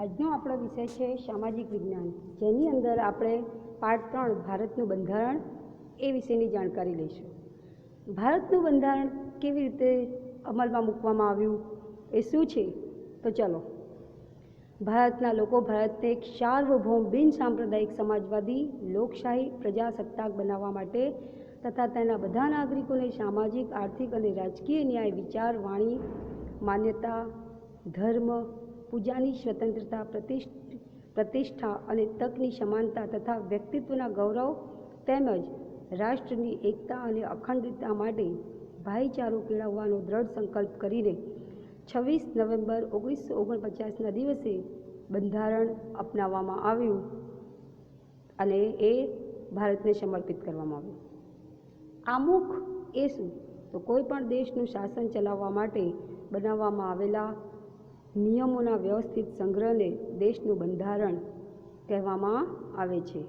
આજનો આપણો વિષય છે સામાજિક વિજ્ઞાન. જેની અંદર આપણે પાર્ટ ત્રણ, ભારતનું બંધારણ એ વિશેની જાણકારી લઈશું. ભારતનું બંધારણ કેવી રીતે અમલમાં મૂકવામાં આવ્યું એ શું છે? તો ચલો. ભારતના લોકો ભારતને એક સાર્વભૌમ, બિનસાંપ્રદાયિક સમાજવાદી, લોકશાહી, પ્રજાસત્તાક બનાવવા માટે તથા તેના બધા નાગરિકોને સામાજિક, આર્થિક અને રાજકીય ન્યાય, વિચાર, વાણી, માન્યતા, ધર્મ પૂજાની સ્વતંત્રતા, પ્રતિષ્ઠ અને તકની સમાનતા તથા વ્યક્તિત્વના ગૌરવ તેમજ રાષ્ટ્રની એકતા અને અખંડતા માટે ભાઈચારો કેળવવાનો દ્રઢ સંકલ્પ કરીને છવ્વીસ નવેમ્બર ઓગણીસો ઓગણપચાસના દિવસે બંધારણ અપનાવવામાં આવ્યું અને એ ભારતને સમર્પિત કરવામાં આવ્યું. આમુખ એ શું? તો કોઈ પણ દેશનું શાસન ચલાવવા માટે બનાવવામાં આવેલા નિયમોના વ્યવસ્થિત સંગ્રહને દેશનું બંધારણ કહેવામાં આવે છે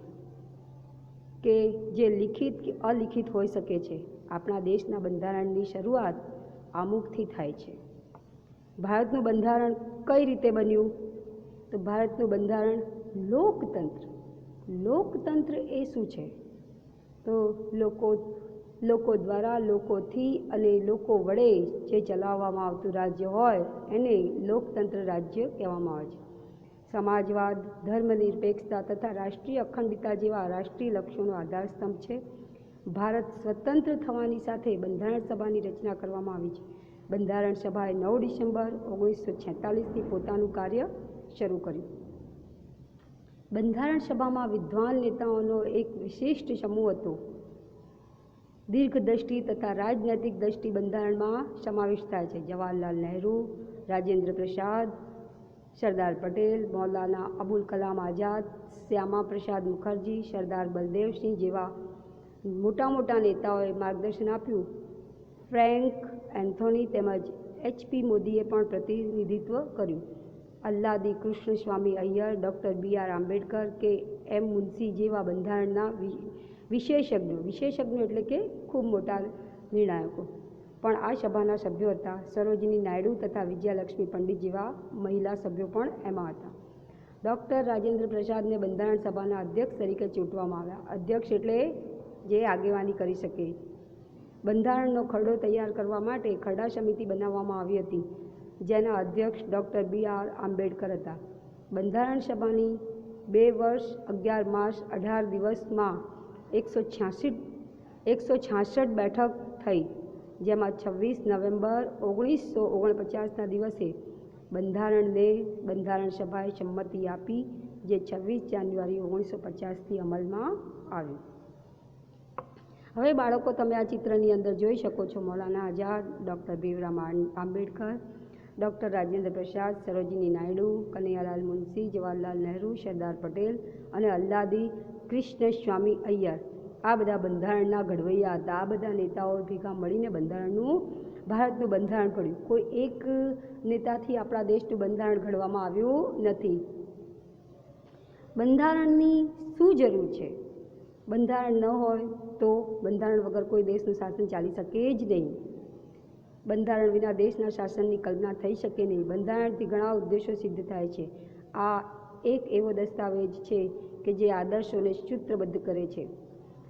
કે જે લિખિત કે અલિખિત હોઈ શકે છે. આપણા દેશના બંધારણની શરૂઆત આમુખથી થાય છે. ભારતનું બંધારણ કઈ રીતે બન્યું? તો ભારતનું બંધારણ લોકતંત્ર. લોકતંત્ર એ શું છે? તો લોકો લોકો દ્વારા લોકોથી અને લોકો વડે જે ચલાવવામાં આવતું રાજ્ય હોય એને લોકતંત્ર રાજ્ય કહેવામાં આવે છે. સમાજવાદ, ધર્મનિરપેક્ષતા તથા રાષ્ટ્રીય અખંડિતા જેવા રાષ્ટ્રીય લક્ષ્યોનો આધારસ્તંભ છે. ભારત સ્વતંત્ર થવાની સાથે બંધારણ સભાની રચના કરવામાં આવી છે. બંધારણ સભાએ નવ ડિસેમ્બર ઓગણીસો છેતાલીસથી પોતાનું કાર્ય શરૂ કર્યું. બંધારણ સભામાં વિદ્વાન નેતાઓનો એક વિશિષ્ટ સમૂહ હતો. દીર્ઘદ્રષ્ટિ તથા રાજનૈતિક દ્રષ્ટિ બંધારણમાં સમાવેશ થાય છે. જવાહરલાલ નહેરુ, રાજેન્દ્ર પ્રસાદ, સરદાર પટેલ, મૌલાના અબુલ કલામ આઝાદ, શ્યામા પ્રસાદ મુખર્જી, સરદાર બલદેવસિંહ જેવા મોટા મોટા નેતાઓએ માર્ગદર્શન આપ્યું. ફ્રેન્ક એન્થોની તેમજ એચપી મોદીએ પણ પ્રતિનિધિત્વ કર્યું. Alladi Krishnaswami Ayyar, doctor B R Ambedkar K M Munshi જેવા બંધારણના વિશેષજ્ઞો. વિશેષજ્ઞો એટલે કે ખૂબ મોટા નિર્ણાયકો. પણ આ સભાના સભ્યો હતા સરોજની નાયડુ તથા વિજયાલક્ષ્મી પંડિત જેવા મહિલા સભ્યો પણ એમાં હતા. ડૉક્ટર રાજેન્દ્ર પ્રસાદને બંધારણ સભાના અધ્યક્ષ તરીકે ચૂંટવામાં આવ્યા. અધ્યક્ષ એટલે જે આગેવાની કરી શકે. બંધારણનો ખરડો તૈયાર કરવા માટે ખરડા સમિતિ બનાવવામાં આવી હતી, જેના અધ્યક્ષ ડૉક્ટર બી આર આંબેડકર હતા. બંધારણ સભાની બે વર્ષ, અગિયાર માસ અઢાર દિવસમાં એકસો છ્યાસી એકસો છાસઠ બેઠક થઈ, જેમાં છવ્વીસ નવેમ્બર ઓગણીસો ઓગણપચાસના દિવસે બંધારણને બંધારણ સભાએ સંમતિ આપી, જે છવ્વીસ જાન્યુઆરી ઓગણીસો પચાસથી અમલમાં આવ્યું હવે બાળકો, તમે આ ચિત્રની અંદર જોઈ શકો છો, મૌલાના આઝાદ, ડૉક્ટર ભીમરામ આંબેડકર, ડૉક્ટર રાજેન્દ્ર પ્રસાદ, સરોજિની નાયડુ, કનૈયાલાલ મુનશી, જવાહરલાલ નહેરુ, સરદાર પટેલ અને અલ્લાદી કૃષ્ણ સ્વામી અય્યર. આ બધા બંધારણના ઘડવૈયા હતા. આ બધા નેતાઓ ભેગા મળીને બંધારણનું, ભારતનું બંધારણ ઘડ્યું કોઈ એક નેતાથી આપણા દેશનું બંધારણ ઘડવામાં આવ્યું નથી. બંધારણની શું જરૂર છે? બંધારણ ન હોય તો બંધારણ વગર કોઈ દેશનું શાસન ચાલી શકે જ નહીં. બંધારણ વિના દેશના શાસનની કલ્પના થઈ શકે નહીં. બંધારણથી ઘણા ઉદ્દેશો સિદ્ધ થાય છે. આ એક એવો દસ્તાવેજ છે કે જે આદર્શોને સૂત્રબદ્ધ કરે છે.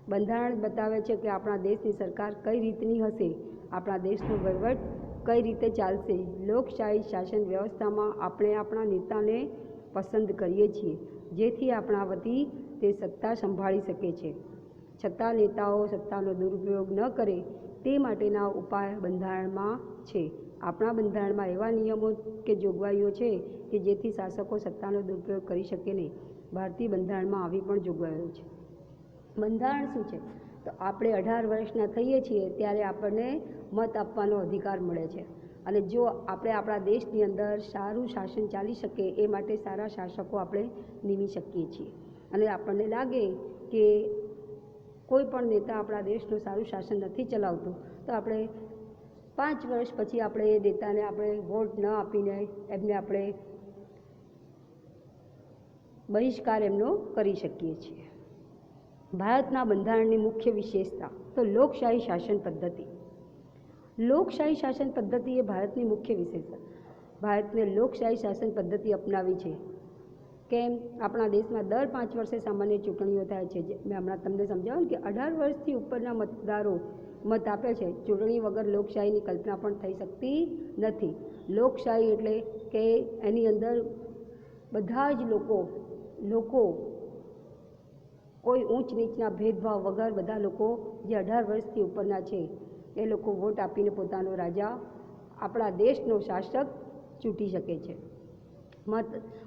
બંધારણ બતાવે છે કે આપણા દેશની સરકાર કઈ રીતની હશે, આપણા દેશનો વહીવટ કઈ રીતે ચાલશે. લોકશાહી શાસન વ્યવસ્થામાં આપણે આપણા નેતાને પસંદ કરીએ છીએ, જેથી આપણા વતી તે સત્તા સંભાળી શકે છે. છતાં નેતાઓ સત્તાનો દુરુપયોગ ન કરે તે માટેના ઉપાય બંધારણમાં છે. આપણા બંધારણમાં એવા નિયમો કે જોગવાઈઓ છે કે જેથી શાસકો સત્તાનો દુરુપયોગ કરી શકે નહીં. ભારતીય બંધારણમાં આવી પણ જોગવાઈઓ છે. બંધારણ શું છે? તો આપણે અઢાર વર્ષના થઈએ છીએ ત્યારે આપણને મત આપવાનો અધિકાર મળે છે. અને જો આપણે આપણા દેશની અંદર સારું શાસન ચાલી શકે એ માટે સારા શાસકો આપણે નીમી શકીએ છીએ. અને આપણને લાગે કે કોઈ પણ નેતા આપણા દેશનું સારું શાસન નથી ચલાવતું, તો આપણે પાંચ વર્ષ પછી આપણે એ નેતાને આપણે વોટ ન આપીને એમને આપણે બહિષ્કાર એમનો કરી શકીએ છીએ. ભારતના બંધારણની મુખ્ય વિશેષતા તો લોકશાહી શાસન પદ્ધતિ. લોકશાહી શાસન પદ્ધતિ એ ભારતની મુખ્ય વિશેષતા. ભારતને લોકશાહી શાસન પદ્ધતિ અપનાવી છે. કેમ? આપણા દેશમાં દર પાંચ વર્ષે સામાન્ય ચૂંટણીઓ થાય છે. જે મેં હમણાં તમને સમજાવ્યું કે અઢાર વર્ષથી ઉપરના મતદારો મત આપે છે. ચૂંટણી વગર લોકશાહીની કલ્પના પણ થઈ શકતી નથી. લોકશાહી એટલે કે એની અંદર બધા જ લોકો લોકો કોઈ ઊંચ નીચના ભેદભાવ વગર બધા લોકો જે અઢાર વર્ષથી ઉપરના છે, એ લોકો વોટ આપીને પોતાનો રાજા, આપણા દેશનો શાસક ચૂંટી શકે છે. મત,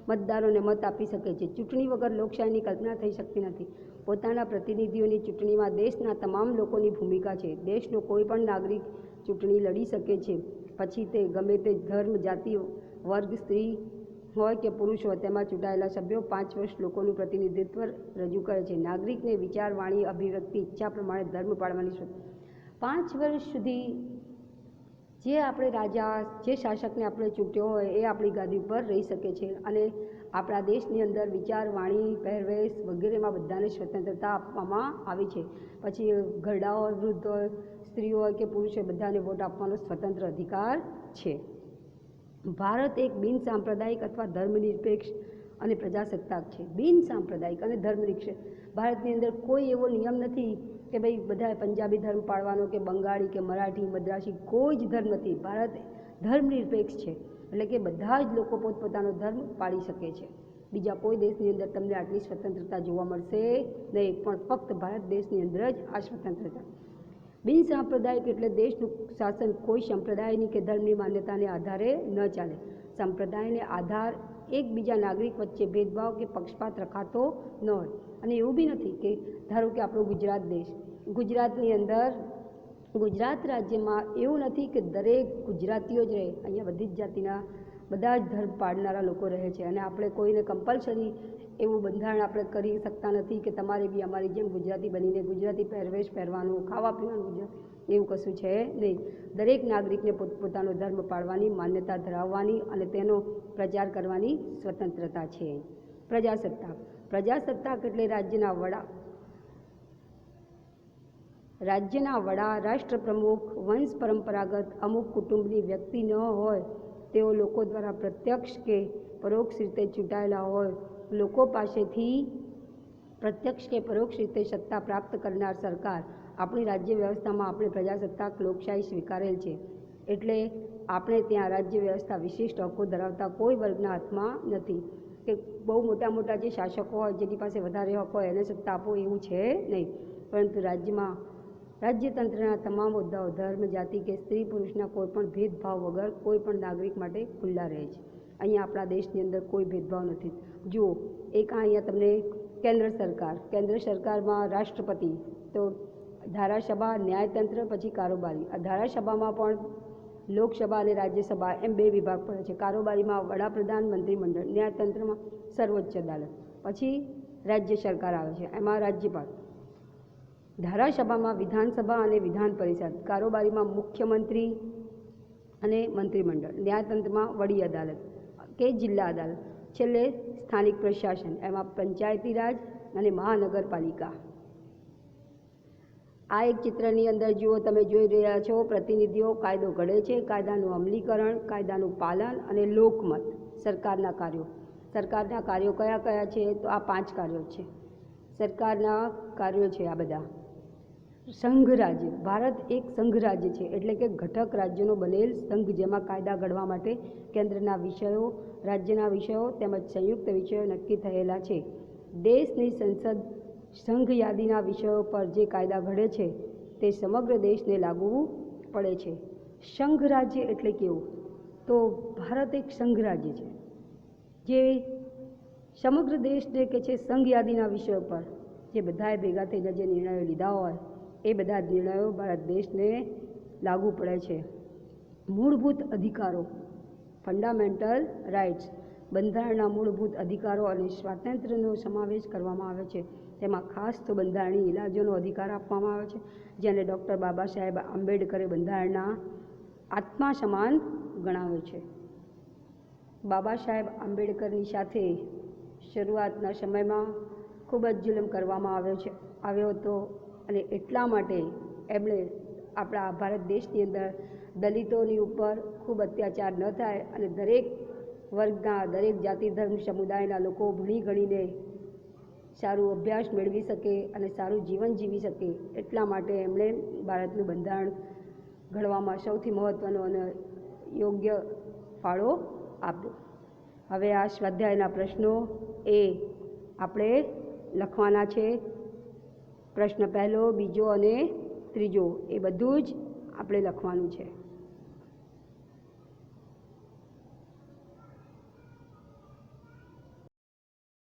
મતદારોને મત આપી શકે છે. ચૂંટણી વગર લોકશાહીની કલ્પના થઈ શકતી નથી. પોતાના પ્રતિનિધિઓની ચૂંટણીમાં દેશના તમામ લોકોની ભૂમિકા છે. દેશનો કોઈ પણ નાગરિક ચૂંટણી લડી શકે છે. પછી તે ગમે તે ધર્મ, જાતિ, વર્ગ, સ્ત્રી હોય કે પુરુષ તેમાં ચૂંટાયેલા સભ્યો પાંચ વર્ષ લોકોનું પ્રતિનિધિત્વ રજૂ કરે છે. નાગરિકને વિચાર વાણી અભિવ્યક્તિ, ઈચ્છા પ્રમાણે ધર્મ પાળવાની પાંચ વર્ષ સુધી જે આપણે રાજા, જે શાસકને આપણે ચૂંટ્યો હોય, એ આપણી ગાદી ઉપર રહી શકે છે. અને આપણા દેશની અંદર વિચાર વાણી પહેરવેશ વગેરેમાં બધાને સ્વતંત્રતા આપવામાં આવી છે. પછી ઘરડા હોય વૃદ્ધ હોય, સ્ત્રીઓ હોય કે પુરુષ હોય, બધાને વોટ આપવાનો સ્વતંત્ર અધિકાર છે. ભારત એક બિન સાંપ્રદાયિક અથવા ધર્મનિરપેક્ષ અને પ્રજાસત્તાક છે. બિન સાંપ્રદાયિક અને ધર્મનિરપેક્ષ ભારતની અંદર કોઈ એવો નિયમ નથી કે ભાઈ બધા પંજાબી ધર્મ પાળવાનો કે બંગાળી કે મરાઠી, મદ્રાસી કોઈ જ ધર્મ નથી. ભારત ધર્મનિરપેક્ષ છે. એટલે કે બધા જ લોકો પોતપોતાનો ધર્મ પાળી શકે છે. બીજા કોઈ દેશની અંદર તમને આટલી સ્વતંત્રતા જોવા મળશે નહીં. પણ ફક્ત ભારત દેશની અંદર જ આ સ્વતંત્રતા. બિન સાંપ્રદાયિક એટલે દેશનું શાસન કોઈ સંપ્રદાયની કે ધર્મની માન્યતાને આધારે ન ચાલે. સંપ્રદાયને આધાર એકબીજા નાગરિક વચ્ચે ભેદભાવ કે પક્ષપાત રખાતો ન હોય. અને એવું બી નથી કે ધારો કે આપણો ગુજરાત દેશ, ગુજરાતની અંદર ગુજરાત રાજ્યમાં એવું નથી કે દરેક ગુજરાતીઓ જ રહે. અહીંયા બધી જ જાતિના બધા જ ધર્મ પાળનારા લોકો રહે છે. અને આપણે કોઈને કમ્પલસરી એવું બંધારણ આપણે કરી શકતા નથી કે તમારે બી અમારી જેમ ગુજરાતી બનીને ગુજરાતી પહેરવેશ પહેરવાનું ખાવા પીવાનું ગુજરાત એવું કશું છે નહીં. દરેક નાગરિકને પોતપોતાનો ધર્મ પાળવાની, માન્યતા ધરાવવાની અને તેનો પ્રચાર કરવાની સ્વતંત્રતા છે. પ્રજાસત્તાક પ્રજાસત્તાક એટલે રાજ્યના વડા. રાજ્યના વડા, રાષ્ટ્રપ્રમુખ, વંશ પરંપરાગત અમુક કુટુંબની વ્યક્તિ ન હોય, તેઓ લોકો દ્વારા પ્રત્યક્ષ કે પરોક્ષ રીતે ચૂંટાયેલા હોય લોકો પાસેથી પ્રત્યક્ષ કે પરોક્ષ રીતે સત્તા પ્રાપ્ત કરનાર સરકાર આપણી રાજ્ય વ્યવસ્થામાં આપણે પ્રજાસત્તાક લોકશાહી સ્વીકારેલ છે. એટલે આપણે ત્યાં રાજ્ય વ્યવસ્થા વિશિષ્ટ હકો ધરાવતા કોઈ વર્ગના હાથમાં નથી. કે બહુ મોટા મોટા જે શાસકો હોય, જેની પાસે વધારે હક હોય, એને સત્તા આપો એવું છે નહીં. પરંતુ રાજ્યમાં, રાજ્યતંત્રના તમામ મુદ્દાઓ ધર્મ, જાતિ કે સ્ત્રી પુરુષના કોઈ પણ ભેદભાવ વગર કોઈ પણ નાગરિક માટે ખુલ્લા રહે છે. અહીંયા આપણા દેશની અંદર કોઈ ભેદભાવ નથી. જુઓ, એક આ અહીંયા તમને કેન્દ્ર સરકાર, કેન્દ્ર સરકારમાં રાષ્ટ્રપતિ, તો ધારાસભા, ન્યાયતંત્ર, પછી કારોબારી. આ ધારાસભામાં પણ લોકસભા અને રાજ્યસભા એમ બે વિભાગ પડે છે. કારોબારીમાં વડાપ્રધાન, મંત્રીમંડળ, ન્યાયતંત્રમાં સર્વોચ્ચ અદાલત, પછી રાજ્ય સરકાર આવે છે, એમાં રાજ્યપાલ. ધારાસભામાં વિધાનસભા અને વિધાન પરિષદ, કારોબારીમાં મુખ્યમંત્રી અને મંત્રીમંડળ, ન્યાયતંત્રમાં વડી અદાલત. કે જિલ્લા અદાલત છેલ્લે સ્થાનિક પ્રશાસન, એમાં પંચાયતી રાજ અને મહાનગરપાલિકા. આ એક ચિત્રની અંદર જુઓ, તમે જોઈ રહ્યા છો, પ્રતિનિધિઓ કાયદો ઘડે છે, કાયદાનું અમલીકરણ, કાયદાનું પાલન અને લોકમત સરકારના કાર્યો. સરકારના કાર્યો કયા કયા છે? તો આ પાંચ કાર્યો છે. સરકારના કાર્યો છે આ બધા. સંઘ રાજ્ય ભારત એક સંઘ રાજ્ય છે. એટલે કે ઘટક રાજ્યનો બનેલ સંઘ જેમાં કાયદા ઘડવા માટે કેન્દ્રના વિષયો, રાજ્યના વિષયો તેમજ સંયુક્ત વિષયો નક્કી થયેલા છે. દેશની સંસદ સંઘ યાદીના વિષયો પર જે કાયદા ઘડે છે તે સમગ્ર દેશને લાગુ પડે છે. સંઘ રાજ્ય એટલે કેવું? તો ભારત એક સંઘ રાજ્ય છે. જે સમગ્ર દેશને કે છે સંઘ યાદીના વિષયો પર. જે બધાએ ભેગા થઈને જે નિર્ણયો લીધા હોય એ બધા નિર્ણયો ભારત દેશને લાગુ પડે છે. મૂળભૂત અધિકારો ફંડામેન્ટલ રાઇટ્સ બંધારણના મૂળભૂત અધિકારો અને સ્વાતંત્ર્યનો સમાવેશ કરવામાં આવે છે. તેમાં ખાસ તો બંધારણીય ઇલાજોનો અધિકાર આપવામાં આવે છે, જેને ડૉક્ટર બાબા સાહેબ આંબેડકરે બંધારણના આત્મા સમાન ગણાવ્યો છે. બાબા સાહેબ આંબેડકરની સાથે શરૂઆતના સમયમાં ખૂબ જ જુલમ કરવામાં આવ્યો છે, આવ્યો હતો. અને એટલા માટે એમણે આપણા ભારત દેશની અંદર દલિતોની ઉપર ખૂબ અત્યાચાર ન થાય અને દરેક વર્ગના દરેક જાતિ, ધર્મ, સમુદાયના લોકો ભણી ગણીને સારું અભ્યાસ મેળવી શકે અને સારું જીવન જીવી શકે એટલા માટે એમણે ભારતનું બંધારણ ઘડવામાં સૌથી મહત્ત્વનો અને યોગ્ય ફાળો આપ્યો. હવે આ સ્વાધ્યાયના પ્રશ્નો એ આપણે લખવાના છે. પ્રશ્ન પહેલો બીજો અને ત્રીજો એ બધું જ આપણે લખવાનું છે.